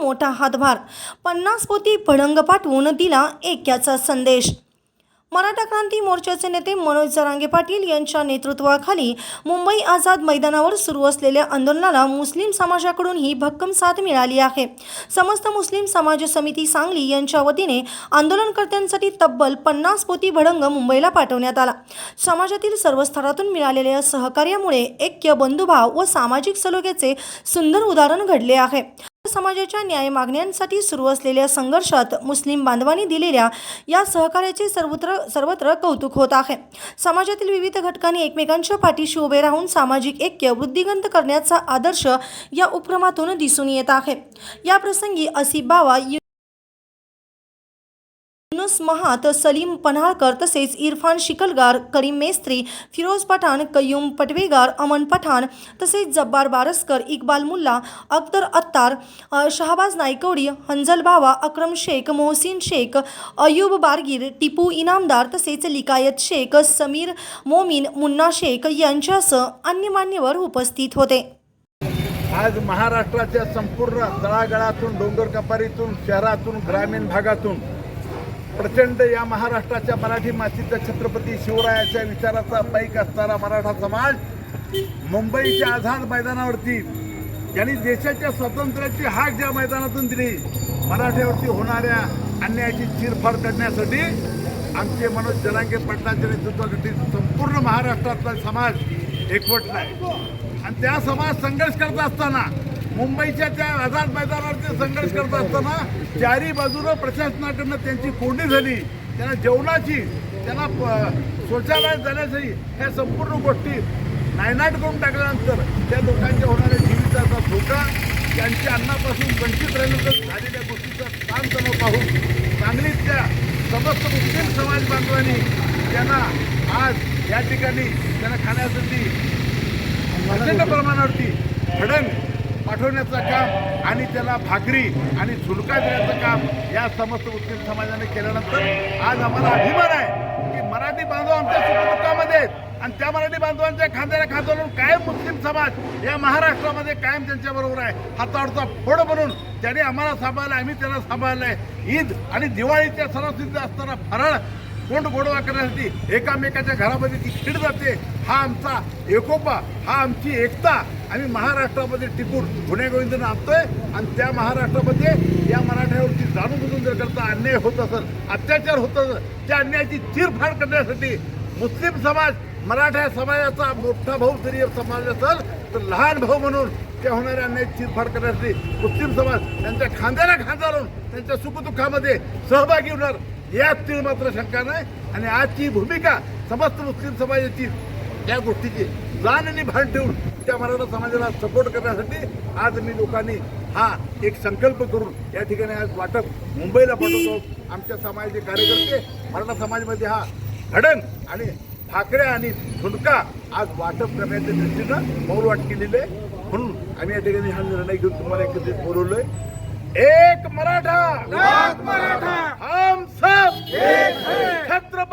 मोठा हातभार. पन्नास पोती भडंग पाठवून दिला ऐक्याचा संदेश. मराठा क्रांती मोर्चाचे नेते मनोज जरांगे पाटील यांच्या नेतृत्वाखाली मुंबई आझाद मैदानावर सुरू असलेल्या आंदोलनाला मुस्लिम समाजाकडूनही भक्कम साथ मिळाली आहे. समस्त मुस्लिम समाज समिती सांगली यांच्या वतीने आंदोलनकर्त्यांसाठी तब्बल पन्नास पोती भडंग मुंबईला पाठवण्यात आला. समाजातील सर्व स्तरातून मिळालेल्या सहकार्यामुळे ऐक्य बंधुभाव व सामाजिक सलोख्याचे सुंदर उदाहरण घडले आहे. समाजाच्या न्याय मागण्यांसाठी सुरू असलेल्या संघर्षात मुस्लिम बांधवांनी दिलेल्या या सहकार्याचे सर्वत्र सर्वत्र कौतुक होत आहे. समाजातील विविध घटकांनी एकमेकांच्या पाठीशी उभे राहून सामाजिक ऐक्य वृद्धिगंत करण्याचा आदर्श या उपक्रमातून दिसून येत आहे. या प्रसंगी असिफ बावा यु- युनुस महात सलीम पन्हाळकर तसेच इरफान शिकलगार करीम मेस्त्री फिरोज पठाण कय्यूम पटवेगार अमन पठाण तसेच जब्बार बारसकर इक्बाल मुल्ला अख्तर अत्तार शहाबाज नायकवडी हंजल बावा अक्रम शेख मोहसिन शेख अयूब बारगीर टिपू इनामदार तसेच लिकायत शेख समीर मोमीन मुन्ना शेख यांच्यासह अन्य मान्यवर उपस्थित होते. आज महाराष्ट्राच्या संपूर्ण तळागाळातून डोंगर कपारीतून शहरातून ग्रामीण भागातून प्रचंड या महाराष्ट्राच्या मराठी मातीचा छत्रपती शिवरायाच्या विचाराचा पैक असणारा मराठा समाज मुंबईच्या आझाद मैदानावरती यांनी देशाच्या स्वातंत्र्याची हाक ज्या मैदानातून दिली मराठ्यावरती होणाऱ्या अन्यायाची चिरफाड करण्यासाठी आमचे मनोज जनांगे पटनाच्या नेतृत्वासाठी संपूर्ण महाराष्ट्रातला समाज एकवटला आहे. आणि त्या समाज संघर्ष करत असताना मुंबईच्या त्या आझाद मैदानावरती संघर्ष करत असताना चारी बाजूनं प्रशासनाकडनं त्यांची कोंडी झाली. त्यांना जेवणाची त्यांना प- शौचालयात जाण्यासाठी ह्या संपूर्ण गोष्टी नायनाट करून टाकल्यानंतर त्या लोकांच्या होणाऱ्या जीविताचा धोका त्यांच्या अन्नापासून वंचित राहिल्यानंतर झालेल्या गोष्टीचा ताणतणाव पाहून सांगलीतल्या समस्त मुस्लिम समाज बांधवांनी त्यांना आज या ठिकाणी त्यांना खाण्यासाठी प्रचंड प्रमाणावरती भडंग पाठवण्याचं काम आणि त्याला भाकरी आणि झुलका देण्याचं काम या समस्त मुस्लिम समाजाने केल्यानंतर आज आम्हाला अभिमान आहे की मराठी बांधव आमच्या सुखदुःखामध्ये आहेत. आणि त्या मराठी बांधवांच्या खांद्याला खात कायम मुस्लिम समाज या महाराष्ट्रामध्ये कायम त्यांच्याबरोबर आहे. हातावरचा फोड बनून त्याने आम्हाला सांभाळलं आम्ही त्यांना सांभाळलंय. ईद आणि दिवाळीच्या सणासुद्धा असताना फराळ तोंड गोडवा करण्यासाठी एकामेकाच्या घरामध्ये ती खीड जाते. हा आमचा एकोपा हा आमची एकता. आम्ही महाराष्ट्रामध्ये टिपून गुन्हेगोविंदनं आणतोय आणि त्या महाराष्ट्रामध्ये या मराठ्यावरती जाणून बुजून जर करता अन्याय होत असेल अत्याचार होत असेल त्या अन्यायाची चिरफाड करण्यासाठी मुस्लिम समाज मराठा समाजाचा मोठा भाऊ जरी समाज असेल तर लहान भाऊ म्हणून त्या होणाऱ्या अन्याय चिरफाड करण्यासाठी मुस्लिम समाज त्यांच्या खांद्याला खांदा लावून त्यांच्या सुखदुःखामध्ये सहभागी होणार. यात मात्र शंका नाही. आणि आजची भूमिका समस्त मुस्लिम समाजाची या गोष्टीची जाण आणि भान ठेवून त्या मराठा समाजाला सपोर्ट करण्यासाठी आज मी लोकांनी हा एक संकल्प करून या ठिकाणी आज वाटप मुंबईला पाठवतो. आमच्या समाजाचे कार्यकर्ते मराठा समाजमध्ये हा घडण आणि भाकऱ्या आणि झुणका आज वाटप करण्याच्या दृष्टीनं मौलवाट केलेली आहे. म्हणून आम्ही या ठिकाणी हा निर्णय घेऊन तुम्हाला एकत्रित बोलवलोय. एक मराठा मराठा!